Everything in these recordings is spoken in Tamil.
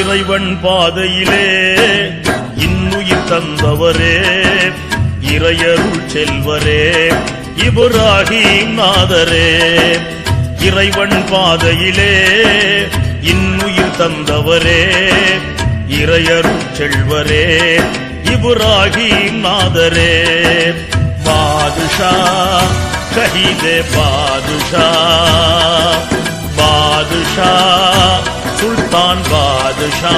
இறைவன் பாதையிலே இன்னுயிர் தந்தவரே இறையருள் செல்வரே இப்ராஹிம் நாதரே. இறைவன் பாதையிலே இன்னுயிர் தந்தவரே இறையருள் செல்வரே இப்ராஹிம் நாதரே. பாதுஷா கஹிதே பாதுஷா பாதுஷா சுல்தான் பாதுஷா.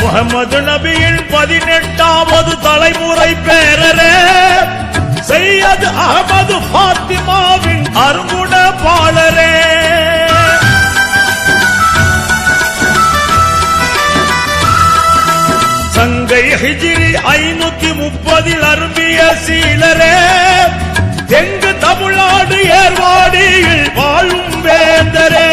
முகமது நபியின் பதினெட்டாவது தலைமுறை பேரரே. செய்யது அகமது பாத்திமாவின் அருமுட பாளரே. சங்கை ஹிஜிரி ஐநூத்தி முப்பதில் அரும்பிய சீலரே. தெங்கு தமிழ்நாடு ஏர்வாடியில் வாழும் வேந்தரே.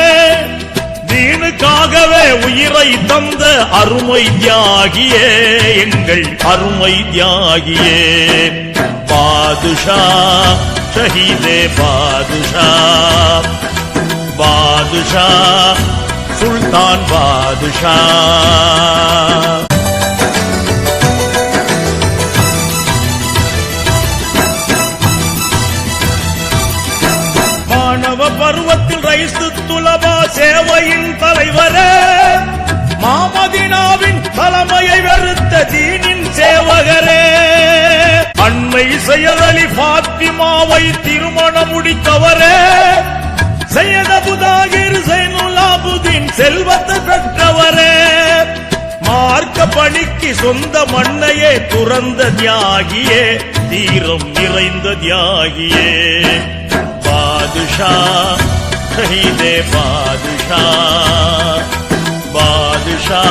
நீனுக்காகவே உயிரை தந்த அருமை தியாகியே எங்கள் அருமை தியாகியே. பாதுஷா ஷஹீதே பாதுஷா பாதுஷா சுல்தான் பாதுஷா மாணவ பருவத்தில் ரைசு துலபா சேவையின் தலைவரே மாமதினாவின் தலைமையை வெறுத்த தீனின் சேவகரே சையதலி பாத்திமாவை திருமணம் முடித்தவரே சையதபுதாகிர் சைனுலாபுதீன் செல்வத்தை பெற்றவரே மார்க்க பணிக்கு சொந்த மண்ணையே துறந்த தியாகியே தீரம் நிறைந்த தியாகியே. பாதுஷா இதே பாதுஷா பாதுஷா.